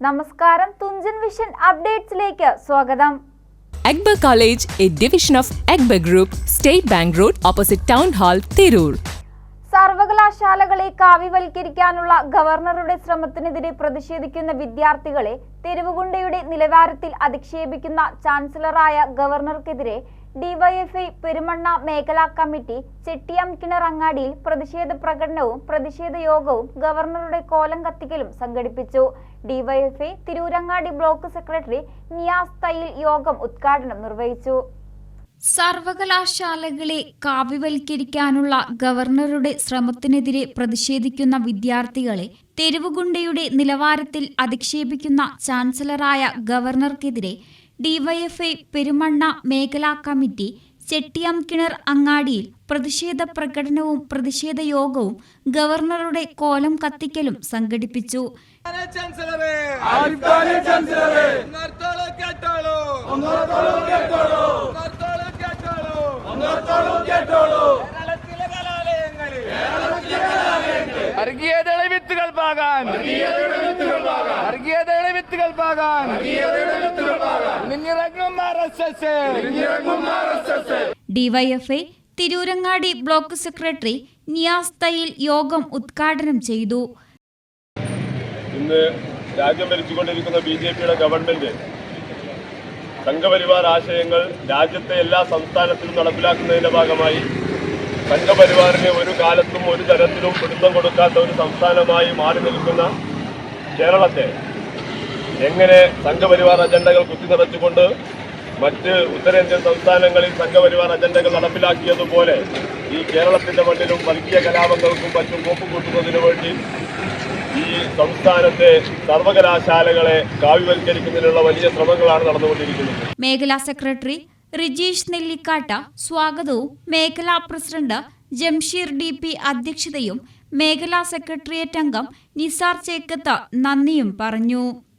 നമസ്കാരം തുഞ്ചൻ വിഷൻ അപ്ഡേറ്റ്സിലേക്ക് സ്വാഗതം Akbar College, a division of Akbar Group, State Bank Road, opposite Town Hall, Tirur. സർവകലാശാലകളെ കാവ്യവൽക്കരിക്കാനുള്ള ഗവർണറുടെ ശ്രമത്തിനെതിരെ പ്രതിഷേധിക്കുന്ന വിദ്യാർത്ഥികളെ തെരുവുകുണ്ടയുടെ നിലവാരത്തിൽ അധിക്ഷേപിക്കുന്ന ചാൻസലറായ ഗവർണർക്കെതിരെ ഡിവൈഎഫ്ഐ പെരുമണ്ണ മേഖലാ കമ്മിറ്റി ചെട്ടിയാം കിണറങ്ങാടിയിൽ പ്രതിഷേധ പ്രകടനവും പ്രതിഷേധ യോഗവും ഗവർണറുടെ കോലം കത്തിക്കലും സംഘടിപ്പിച്ചു. DYFI Tirurangadi block secretary Niyas Thayyil യോഗം ഉദ്ഘാടനം നിർവഹിച്ചു. സർവകലാശാലകളെ കാവ്യവൽക്കരിക്കാനുള്ള ഗവർണറുടെ ശ്രമത്തിനെതിരെ പ്രതിഷേധിക്കുന്ന വിദ്യാർത്ഥികളെ തെരുവുകുണ്ടയുടെ നിലവാരത്തിൽ അധിക്ഷേപിക്കുന്ന ചാൻസലറായ ഗവർണർക്കെതിരെ ഡിവൈഎഫ്ഐ പെരുമണ്ണ മേഖലാ കമ്മിറ്റി ചെട്ടിയാംകിണർ അങ്ങാടിയിൽ പ്രതിഷേധ പ്രകടനവും പ്രതിഷേധ യോഗവും ഗവർണറുടെ കോലം കത്തിക്കലും സംഘടിപ്പിച്ചു. പാകാൻ. വർഗീയതയുടെ വിത്തുകൾ പാകാൻ. നിന്നിറങ്ങും R S S. DYFI Tirurangadi block secretary Niyas Thayyil യോഗം ഉദ്ഘാടനം ചെയ്തു. ഇന്ന് രാജ്യം ഭരിച്ചുകൊണ്ടിരിക്കുന്ന ബി ജെ പിയുടെ ഗവൺമെന്റ് സംഘപരിവാർ ആശയങ്ങൾ രാജ്യത്തെ എല്ലാ സംസ്ഥാനത്തിലും നടപ്പിലാക്കുന്നതിന്റെ ഭാഗമായി സംഘപരിവാറിന് ഒരു കാലത്തും ഒരു തരത്തിലും പിടുത്തം കൊടുക്കാത്ത ഒരു സംസ്ഥാനമായി മാറി നിൽക്കുന്ന കേരളത്തെ എങ്ങനെ സംഘപരിവാർ അജണ്ടകൾ കുത്തിനിറച്ചുകൊണ്ട് മറ്റ് ഉത്തരേന്ത്യൻ സംസ്ഥാനങ്ങളിൽ സംഘപരിവാർ അജണ്ടകൾ നടപ്പിലാക്കിയതുപോലെ ഈ കേരളത്തിന്റെ മണ്ണിലും വർഗീയ കലാപങ്ങൾക്കും മറ്റും കോപ്പ് കൂട്ടുന്നതിനു വേണ്ടി ഈ സംസ്ഥാനത്തെ സർവകലാശാലകളെ കാവ്യവൽക്കരിക്കുന്നതിനുള്ള വലിയ ശ്രമങ്ങളാണ് നടന്നുകൊണ്ടിരിക്കുന്നത്. മേഖലാ സെക്രട്ടറി റിജീഷ് നെല്ലിക്കാട്ട സ്വാഗതവും. മേഖലാ പ്രസിഡന്റ് ജംഷീർ ഡി പി അധ്യക്ഷതയും മേഖലാ സെക്രട്ടേറിയറ്റ് അംഗം നിസാർ ചേക്കത്ത് നന്ദിയും പറഞ്ഞു.